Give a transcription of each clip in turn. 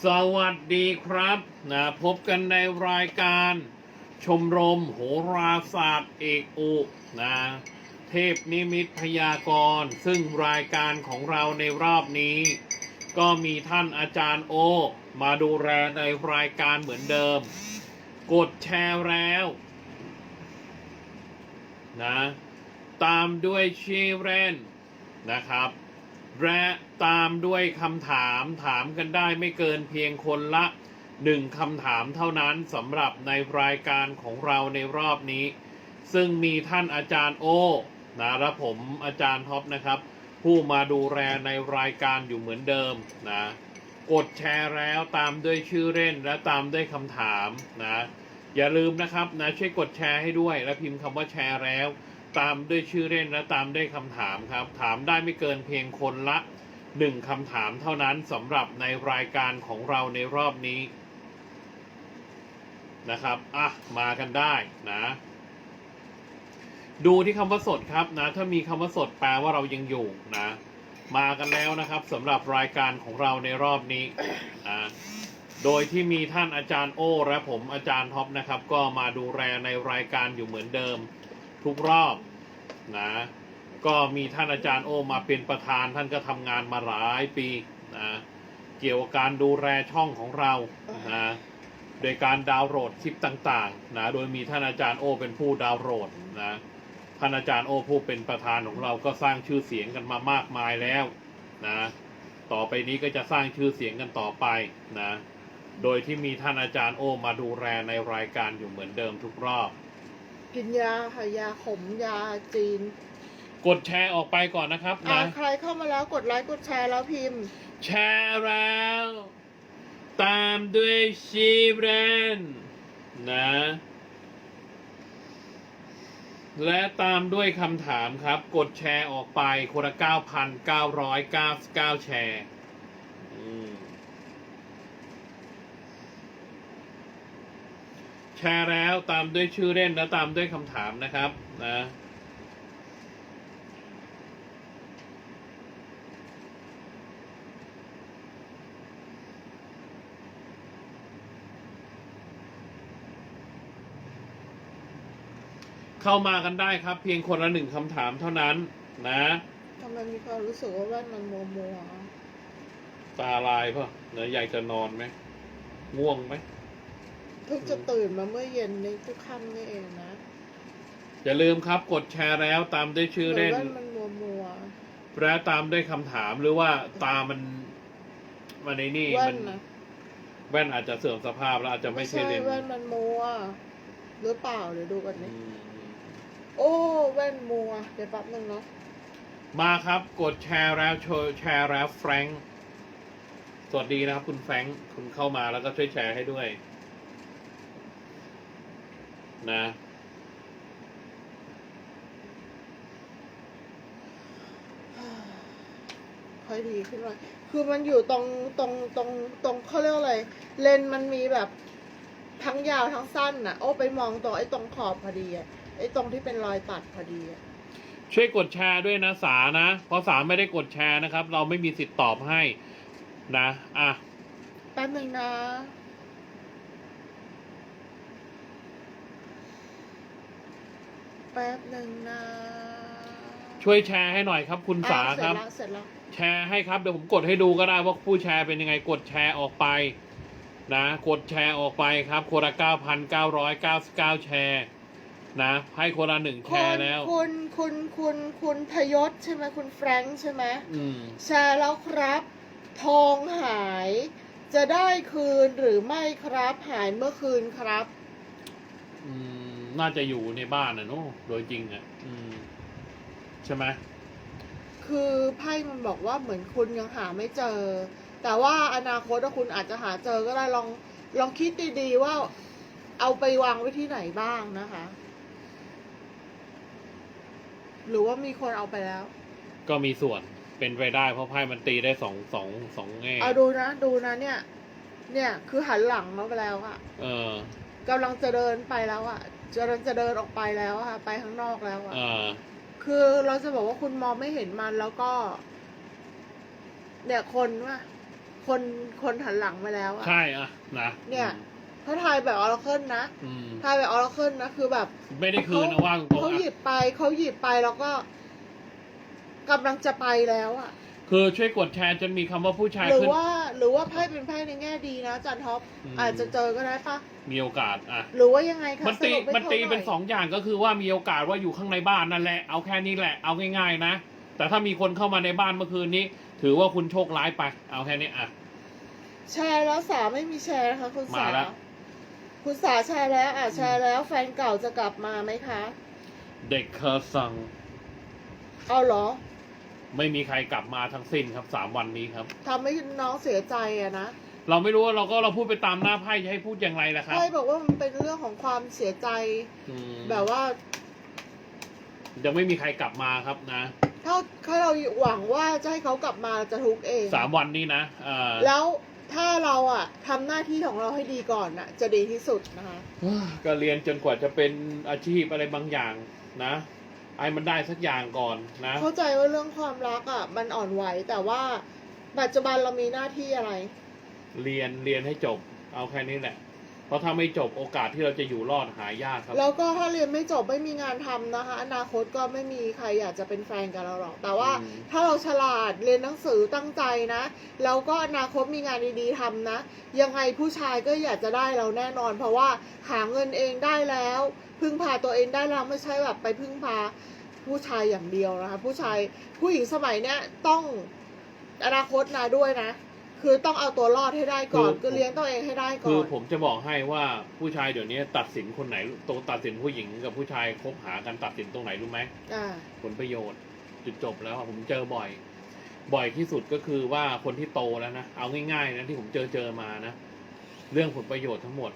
สวัสดีครับนะพบกันในรายการชมรมโหราศาสตร์เอกอุนะเทพนิมิตพยากรณ์ซึ่งรายการของเราในรอบนี้ ก็มีท่านอาจารย์โอ มาดูแลในรายการเหมือนเดิม กดแชร์แล้วนะตามด้วยชีเรนนะครับ และตามด้วยคำถามถามกันได้ไม่เกินเพียงคนละหนึ่งคำถามเท่านั้นสำหรับในรายการของเราในรอบนี้ ซึ่งมีท่านอาจารย์โอนะและผมอาจารย์ท็อปนะครับ ผู้มาดูแลในรายการอยู่เหมือนเดิมนะกดแชร์แล้วตามด้วยชื่อเล่นและตามด้วยคำถามนะอย่าลืมนะครับนะช่วยกดแชร์ให้ด้วยและพิมพ์คำว่าแชร์แล้ว ตามด้วยชื่อเล่นและตามด้วยคำถามครับ ถามได้ไม่เกินเพียงคนละหนึ่งคำถามเท่านั้นสำหรับในรายการของเราในรอบนี้นะครับ อะ มากันได้นะ ดูที่คำว่าสดครับนะ ถ้ามีคำว่าสดแปลว่าเรายังอยู่นะ มากันแล้วนะครับสำหรับรายการของเราในรอบนี้นะโดยที่มีท่านอาจารย์โอและผมอาจารย์ท็อปนะครับ ก็มาดูแลในรายการอยู่เหมือนเดิม ทุกรอบนะก็มีท่านอาจารย์โอมาเป็นประธานท่านก็ทำงานมาหลายปีนะเกี่ยวกับการดูแลช่องของเรานะโดยการดาวน์โหลดคลิปต่างๆนะโดยมีท่านอาจารย์โอเป็นผู้ดาวน์โหลดนะท่านอาจารย์โอผู้เป็นประธานของเราก็สร้างชื่อเสียงกันมามากมายแล้วนะต่อไปนี้ก็จะสร้างชื่อเสียงกันต่อไปนะโดยที่มีท่านอาจารย์โอมาดูแลในรายการอยู่เหมือนเดิมทุกรอบ กินยาค่ะยาขมยาจีนกดแชร์ออกไปก่อนนะครับอ่านะ ใครเข้ามาแล้วกดไลค์กดแชร์แล้วพิมพ์ แชร์แล้ว ตามด้วยชีเรนนะ และตามด้วยคำถามครับ กดแชร์ออกไปคนละ9,999 แชร์อืม แชร์แล้วตามด้วยชื่อเล่นและตามด้วยคำถามนะครับนะเข้ามากันได้ครับ เพียงคนละหนึ่งคำถามเท่านั้น นะทำไมมีความรู้สึกว่าแว่นมันมัวมัวตาลายเปล่ะเนื้ออยากจะนอนไหมง่วงไหมๆ เพิ่งจะตื่นมาเมื่อเย็นนี้ทุกค่ำนี่เองนะ อย่าลืมครับกดแชร์แล้วตามด้วยชื่อเล่นแว่น มันมัวมัวและตามด้วยคำถามหรือว่าตามันมันในนี่แว่มันนนะแว่นอาจจะเสื่อมสภาพแล้วอาจจะไม่ไม่ใช่ใช่เลนส์แว่นมันมัว หรือเปล่าเดี๋ยวดูกันอืนี่มโอ้แว่นมัว เดี๋ยวแป๊บนึงเนาะมาครับกดแชร์แล้วโชว์แชร์แล้วแฟรงค์สวัสดีนะครับคุณแฟรงค์คุณเข้ามาแล้วก็ช่วยแชร์ให้ด้วย นะค่อยดีขึ้นหน่อยคือมันอยู่ตรงตรงตรงตรงเขาเรียกว่าอะไร เลนส์มันมีแบบทั้งยาวทั้งสั้นน่ะ โอ้ไปมองตรงไอ้ตรงขอบพอดีอะไอ้ตรงที่เป็นรอยตัดพอดีอะช่วยกดแชร์ด้วยนะสานะเพราะสาไม่ได้กดแชร์นะครับ เราไม่มีสิทธิ์ตอบให้นะ อะ แป๊บนึงนะ แป๊บหนึ่งนะช่วยแชร์ให้หน่อยครับ คุณสาอะเสคร็รัจบแล้วเสร็จแล้วแชร์ให้ครับเดี๋ยวผมกดให้ดูก็ได้ว่าผู้แชร์เป็นยังไงกดแชร์ออกไป นะ กดแชร์ออกไปครับคนละ9,999 แชร์นะ ให้คนละหนึ่งแชคุณร์แล้ว คุณคุณคุณคุณพยศใช่ไหมคุณแฟรงค์ใช่ไหมอืม แชร์แล้วครับ ทองหาย จะได้คืนหรือไม่ครับหายเมื่อคืนครับอืม น่าจะอยู่ในบ้านนะเนอะโดยจริงอะอืม ใช่ไหมคือไพ่มันบอกว่าเหมือนคุณยังหาไม่เจอ แต่ว่าอนาคตว่าคุณอาจจะหาเจอก็ได้ลองลองคิดดีๆว่าเอาไปวางไว้ที่ไหนบ้างนะคะ หรือว่ามีคนเอาไปแล้วก็มีส่วนเป็นไปได้เพราะไพ่มันตีได้สองสองสองแง่เอาดูนะดูนะเนี่ย เนี่ย คือหันหลังมาไปแล้วอะเออกำลังจะเดินไปแล้วอะ กำลังจะเดินออกไปแล้วอะไปข้างนอกแล้วอะเออคือเราจะบอกว่าคุณมองไม่เห็นมันแล้วก็ เนี่ยคนว่าคนคนหันหลังไปแล้วอะ ใช่อะนะเนี่ยถ้าทายแบบออร์เคิลนะอืมทายแบบออร์เคิลนะคือแบบ ไม่ได้คืนนะว่าตรงเขาๆหยิอะบไปเขาหยิบไปแล้วก็กำลังจะไปแล้วอะ คือช่วยกดแชร์จนมีคำว่าผู้ชายหรือขึ้น ว่าหรือว่าไพ่เป็นไพ่ในแง่ดีนะอาจันท็อปอืม อาจจะเจอก็ได้ปะมีโอกาสอะ หรือว่ายังไงคะมันตีสรุปให้มันตีขาหอยเป็นสองอย่างก็คือว่ามีโอกาสว่าอยู่ข้างในบ้านนั่นแหละเอาแค่นี้แหละเอาง่าย ๆ นะ แต่ถ้ามีคนเข้ามาในบ้านเมื่อคืนนี้ ถือว่าคุณโชคร้ายไป เอาแค่นี้อะ แชร์แล้วสาไม่มีแชร์นะคะคุณสามาแล้ว คุณสาแชร์แล้วอะแชร์แล้วแฟนเก่าจะกลับมาไหมคะ เด็กเคอร์ซังเอาเหรอ ไม่มีใครกลับมาทั้งสิ้นครับสามวันนี้ครับ ทำให้น้องเสียใจอะนะเราไม่รู้ว่าเราก็เราพูดไปตามหน้าไพ่จะให้พูดอย่างไรล่ะครับไพ่บอกว่ามันเป็นเรื่องของความเสียใจ อืมแบบว่า ยังไม่มีใครกลับมาครับนะถ้าถ้าเราหวังว่าจะให้เขากลับมาจะทุกข์เอง สามวันนี้นะเอ่อแล้วถ้าเราอะทำหน้าที่ของเราให้ดีก่อนอะจะดีที่สุดนะคะ ก็เรียนจนกว่าจะเป็นอาชีพอะไรบางอย่างนะ ไอ้มันได้สักอย่างก่อนนะ เข้าใจว่าเรื่องความรักอะมันอ่อนไหวแต่ว่าปัจจุบันเรามีหน้าที่อะไร เรียนเรียนให้จบ เอาแค่นี้แหละเพ ราะถ้าไม่จบโอกาสที่เราจะอยู่รอดหายากครับ แล้วก็ถ้าเรียนไม่จบไม่มีงานทำนะคะ อนาคตก็ไม่มีใครอยากจะเป็นแฟนกับเราหรอก แต่ว่าถ้าเราฉลาดเรียนหนังสือตั้งใจนะแล้วก็อนาคตมีงานดีๆทำนะ ยังไงผู้ชายก็อยากจะได้เราแน่นอน เพราะว่าหาเงินเองได้แล้ว พึ่งพาตัวเองได้แล้วไม่ใช่แบบไปพึ่งพาผู้ชายอย่างเดียวนะคะ ผู้ชายผู้หญิงสมัยเนี้ยต้องอนาคตนะด้วยนะ คือต้องเอาตัวรอดให้ได้ก่อน คือ คือเลี้ยงตัวเองให้ได้ก่คืออน ผมจะบอกให้ว่าผู้ชายเดี๋ยวนี้ตัดสินคนไหนตัวตัดสินผู้หญิงกับผู้ชายคบหากันตัดสินตรงไหนรู้ไหมอ่า ผลประโยชน์จุดจบแล้วอะผมเจอบ่อย บ่อยที่สุดก็คือว่าคนที่โตแล้วนะเอาง่ายๆนะที่ผมเจอเจอมานะ เรื่องผลประโยชน์ทั้งหมด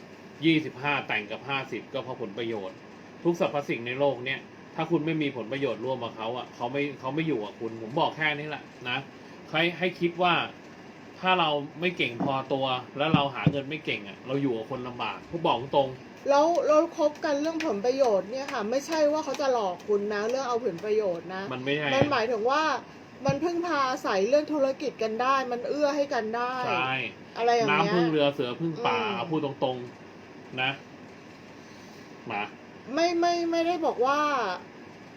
ยี่สิบห้าแต่งกับห้าสิบก็เพราะผลประโยชน์ ทุกสรรพสิ่งในโลกเนี่ย ถ้าคุณไม่มีผลประโยชน์ร่วมกับเขาอะเขาไม่เขาไม่อยู่กับคุณ ผมบอกแค่นี้แหละนะให้ให้คิดว่า ถ้าเราไม่เก่งพอตัว แล้วเราหาเงินไม่เก่งอะเราอยู่กับคนลำบากผมบอกตรง แล้วเราคบกันเรื่องผลประโยชน์เนี่ยค่ะ ไม่ใช่ว่าเขาจะหลอกคุณนะเรื่องเอาผลประโยชน์นะ มันไม่ใช่มันหมายถึงว่ามันพึ่งพาอาศัยเรื่องธุรกิจกันได้ มันเอื้อให้กันได้ ใช่อะไรอย่างเงี้ยน้ำพึ่งเรือเสือพึ่งป่าอืม เอาพูดตรงๆนะมา ไม่ไม่ไม่ได้บอกว่า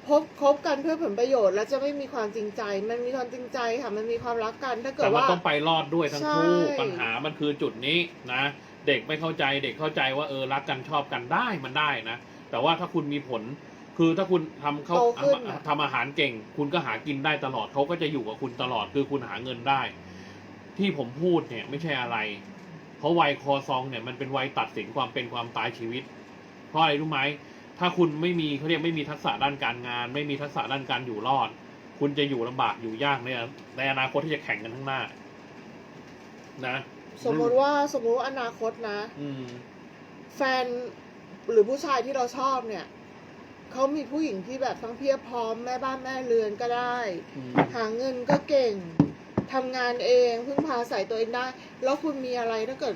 พบคบกันเพื่อผลประโยชน์ แล้วจะไม่มีความจริงใจ มันมีความจริงใจค่ะ มันมีความรักกันถ้าเกิแต่ดมันว่า ต้องไปรอดด้วยทั้งคู่ใช่ ปัญหามันคือจุดนี้นะ เด็กไม่เข้าใจเด็กเข้าใจว่าเออรักกันชอบกันได้มันได้นะ แต่ว่าถ้าคุณมีผล คือถ้าคุณทำเขาโตขึ้นอะทำอาหารเก่ง คุณก็หากินได้ตลอดเขาก็จะอยู่กับคุณตลอดคือคุณหาเงินได้ ที่ผมพูดเนี่ยไม่ใช่อะไร เพราะวัยคอซองเนี่ยมันเป็นวัยตัดสินความเป็นความตายชีวิต เพราะอะไรรู้ไหม ถ้าคุณไม่มีเขาเรียกไม่มีทักษะด้านการงาน ไม่มีทักษะด้านการอยู่รอด คุณจะอยู่ลำบากอยู่ยากในในอนาคตที่จะแข่งกันข้างหน้า นะ สมมติว่าสมมติว่าอนาคตนะ อืม แฟนหรือผู้ชายที่เราชอบเนี่ยเขามีผู้หญิงที่แบบทั้งเพียบพร้อมแม่บ้านแม่เรือนก็ได้ อืม หาเงินก็เก่งทำงานเองพึ่งพาใส่ตัวเองได้ แล้วคุณมีอะไรถ้าเกิด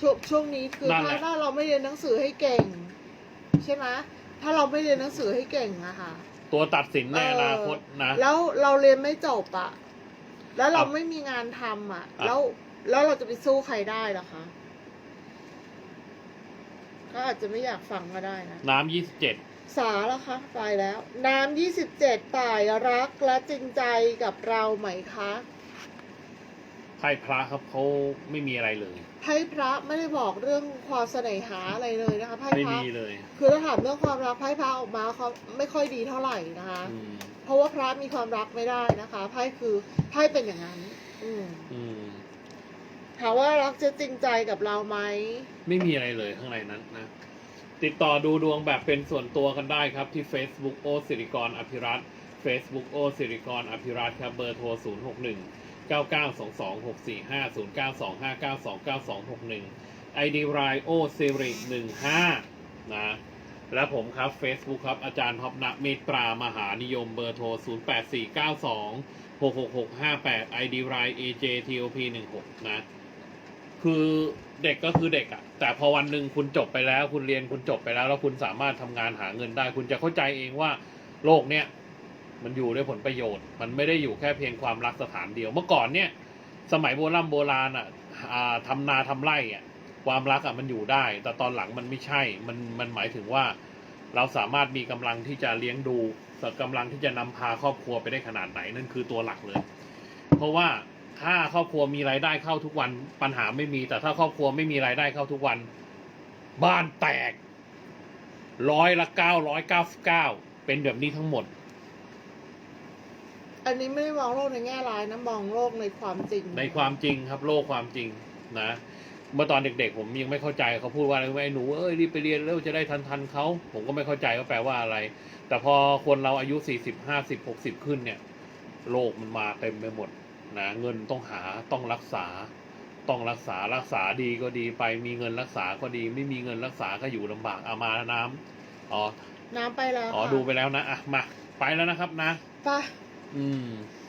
ช่วงช่วงนี้คือนั่นแหถ้าละถ้าเราไม่เรียนหนังสือให้เก่ง ใช่ไหมถ้าเราไม่เรียนหนังสือให้เก่งอะค่ะ ตัวตัดสินในอนาคตนะ แล้วเราเรียนไม่จบอะแล้วเราอะไม่มีงานทำอะอะ แล้วแล้วเราจะไปสู้ใครได้ล่ะคะก็อาจจะไม่อยากฟังก็ได้นะ น้ำยี่สิบเจ็ดสาแล้วคะตายแล้ว น้ำยี่สิบเจ็ดตายรักและจริงใจกับเราไหมคะไพ่พระครับเขาไม่มีอะไรเลยไพ่พระไม่ได้บอกเรื่องความเสน่หาอะไรเลยนะคะไพ่ไม่พระมีเลยคือถ้าถามเรื่องความรักไพ่พระออกมาเขาไม่ค่อยดีเท่าไหร่นะคะ อืมเพราะว่าพระมีความรักไม่ได้นะคะไพ่คือไพ่เป็นอย่างนั้น อืมอืมถามว่ารักจะจริงใจกับเราไหมไม่มีอะไรเลยข้างในนั้นนะ ติดต่อดูดวงแบบเป็นส่วนตัวกันได้ครับที่ Facebook โอสิริกรอภิรัตน์ Facebook โอสิริกรอภิรัตน์ครับเบอร์โทร 0 6 1 9 9 2 2 6 4 5 0 9 2 5 9 2 9 2 6 1 ID รายโอสิริ15นะและผมครับ Facebook ครับ อาจารย์ท็อปนะเมตรามหานิยมเบอร์โทร 0 8 4 9 2 6 6 6 5 8 ID ราย AJTOP 16นะ คือเด็กก็คือเด็กอะแต่พอวันหนึ่งคุณจบไปแล้ว คุณเรียนคุณจบไปแล้ว แล้วคุณสามารถทำงานหาเงินได้ คุณจะเข้าใจเองว่าโลกเนี้ย มันอยู่ด้วยผลประโยชน์ มันไม่ได้อยู่แค่เพียงความรักสถานเดียว เมื่อก่อนเนี่ย สมัยโบราณโบราณอะอ่าทำนาทำไร่อะ ความรักอะมันอยู่ได้ แต่ตอนหลังมันไม่ใช่ มันมันหมายถึงว่า เราสามารถมีกำลังที่จะเลี้ยงดูกำลังที่จะนำพาครอบครัวไปได้ขนาดไหนนั่นคือตัวหลักเลย เพราะว่าถ้าครอบครัวมีรายได้เข้าทุกวันปัญหาไม่มี แต่ถ้าครอบครัวไม่มีรายได้เข้าทุกวัน บ้านแตกร้อยละเก้าร้อยเก้าสิบเก้าเป็นแบบนี้ทั้งหมด อันนี้ไม่ได้มองโลกในแง่ร้ายนะมองโลกในความจริง ในความจริงครับโลกความจริงนะ เมื่อตอนเด็กๆ ผมยังไม่เข้าใจเขาพูดว่าอะไรรู้ไหมหนูเอ้ยรีบไปเรียนแล้วจะได้ทันทันๆเขาผมก็ไม่เข้าใจว่าแปลว่าอะไร แต่พอคนเราอายุสี่สิบห้าสิบหกสิบขึ้นเนี่ย โลกมันมาเต็มไปหมดนะเงินต้องหาต้องรักษา ต้องรักษารักษาดีก็ดีไปมีเงินรักษาก็ดี ไม่มีเงินรักษาก็อยู่ลำบากเอามาน้ำอ๋อน้ำไปแล้วอ๋อค่ะดูไปแล้วนะอะมาไปแล้วนะครับนะไป อืม